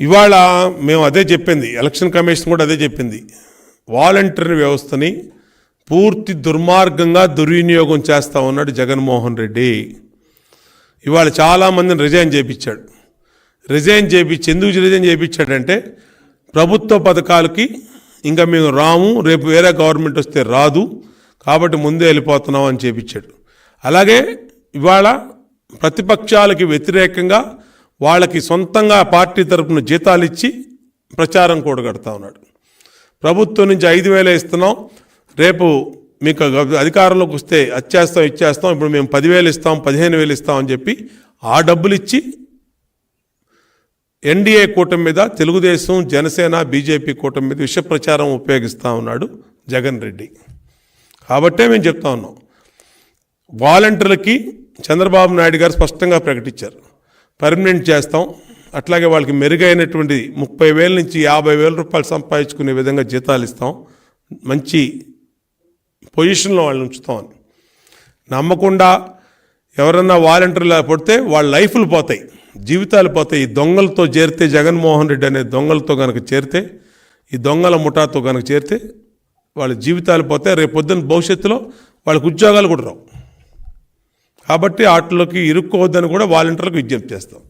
ఇవాళ మేము అదే చెప్పింది ఎలక్షన్ కమిషన్ కూడా అదే చెప్పింది. వాలంటరీ వ్యవస్థని పూర్తి దుర్మార్గంగా దుర్వినియోగం చేస్తా ఉన్నాడు జగన్మోహన్ రెడ్డి. ఇవాళ చాలామందిని రిజైన్ చేయించాడు రిజైన్ చేయించి ఎందుకు రిజైన్ చేయించాడంటే ప్రభుత్వ పథకాలకి ఇంకా మేము రాము రేపు వేరే గవర్నమెంట్ వస్తే రాదు కాబట్టి ముందే వెళ్ళిపోతున్నాం అని చేపించాడు. అలాగే ఇవాళ ప్రతిపక్షాలకి వ్యతిరేకంగా వాళ్ళకి సొంతంగా పార్టీ తరపున జీతాలు ఇచ్చి ప్రచారం కూడగడతా ఉన్నాడు. ప్రభుత్వం నుంచి ఐదు వేలే ఇస్తున్నాం. రేపు మీకు అధికారంలోకి వస్తే అచ్చేస్తాం ఇచ్చేస్తాం. ఇప్పుడు మేము పదివేలు ఇస్తాం పదిహేను వేలు ఇస్తాం అని చెప్పి ఆ డబ్బులు ఇచ్చి ఎన్డీఏ కూటమి మీద తెలుగుదేశం జనసేన బీజేపీ కూటమి మీద విష ప్రచారం ఉపయోగిస్తూ ఉన్నాడు జగన్ రెడ్డి. కాబట్టే మేము చెప్తా ఉన్నాం. వాలంటీర్లకి చంద్రబాబు నాయుడు గారు స్పష్టంగా ప్రకటించారు. పర్మనెంట్ చేస్తాం. అట్లాగే వాళ్ళకి మెరుగైనటువంటి ముప్పై వేల నుంచి యాభై వేల రూపాయలు సంపాదించుకునే విధంగా జీతాలు ఇస్తాం. మంచి పొజిషన్లో వాళ్ళని ఉంచుతాం నమ్మకుండా ఎవరన్నా వాలంటీర్లు పడితే వాళ్ళ లైఫ్లు పోతాయి. జీవితాలు పోతాయి. ఈ దొంగలతో చేరితే జగన్మోహన్ రెడ్డి అనే దొంగలతో కనుక చేరితే ఈ దొంగల ముఠాతో కనుక చేరితే వాళ్ళ జీవితాలు పోతే రేపు పొద్దున్న భవిష్యత్తులో వాళ్ళకి ఉద్యోగాలు కూడా రావు. కాబట్టి వాటిలోకి ఇరుక్కోవద్దని కూడా వాలంటీర్లకు విజ్ఞప్తి చేస్తాం.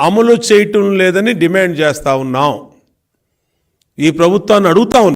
అమలు చేయటం లేదని డిమాండ్ చేస్తా ఉన్నాం. ఈ ప్రభుత్వాన్ని అడుగుతా ఉన్నాం